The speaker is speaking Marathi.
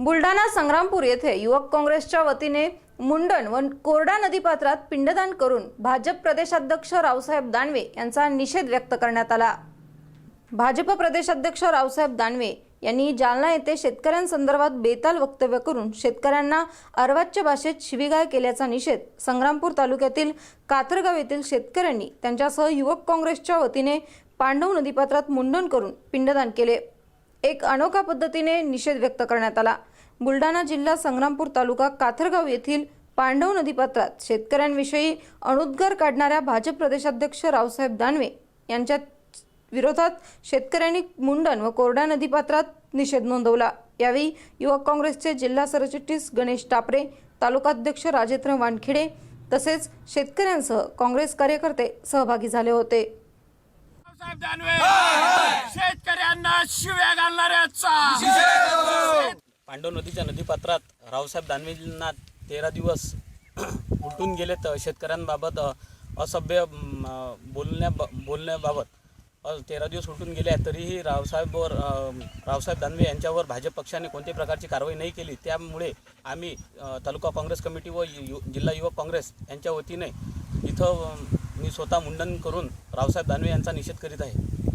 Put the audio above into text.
बुलढाणा संग्रामपूर येथे युवक काँग्रेसच्या वतीने मुंडण व कोरडा नदीपात्रात पिंडदान करून भाजप प्रदेशाध्यक्ष रावसाहेब दानवे यांचा निषेध व्यक्त करण्यात आला. भाजप प्रदेशाध्यक्ष रावसाहेब दानवे यांनी जालना येथे शेतकऱ्यांसंदर्भात बेताल वक्तव्य करून शेतकऱ्यांना अर्वाच्य भाषेत शिवीगाळ केल्याचा निषेध संग्रामपूर तालुक्यातील कातरगाव येथील शेतकऱ्यांनी त्यांच्यासह युवक काँग्रेसच्या वतीने पांडव नदीपात्रात मुंडन करून पिंडदान केले. एक अनोखा पद्धतीने निषेध व्यक्त करण्यात आला. बुलढाणा जिल्हा संग्रामपूर तालुका काथरगाव येथील पांडव नदीपात्रात शेतकऱ्यांविषयी अणुद्गार काढणाऱ्या भाजप प्रदेशाध्यक्ष रावसाहेब दानवे यांच्या विरोधात शेतकऱ्यांनी मुंडन व कोरडा नदीपात्रात निषेध नोंदवला. यावेळी युवक काँग्रेसचे जिल्हा सरचिटणीस गणेश टापरे तालुकाध्यक्ष राजेंद्र वानखेडे तसेच शेतकऱ्यांसह काँग्रेस कार्यकर्ते सहभागी झाले होते. साहेब दानवे. शेतकऱ्यांना शिव्या घालणाऱ्याचा. पांडव नदीच्या नदीपात्रात रावसाहेब दानवेंना तेरा दिवस उलटून गेलेत. शेतकऱ्यांबाबत असभ्य बोलण्या बोलण्याबाबत तेरा दिवस उलटून गेले आहेत. तरीही रावसाहेबवर रावसाहेब दानवे यांच्यावर भाजप पक्षाने कोणत्याही प्रकारची कारवाई नाही केली. त्यामुळे आम्ही तालुका काँग्रेस कमिटी व यु जिल्हा युवक काँग्रेस यांच्या वतीने इथं मी स्वतः मुंडन करून रावसाहेब दानवे यांचा निषेध करीत आहे.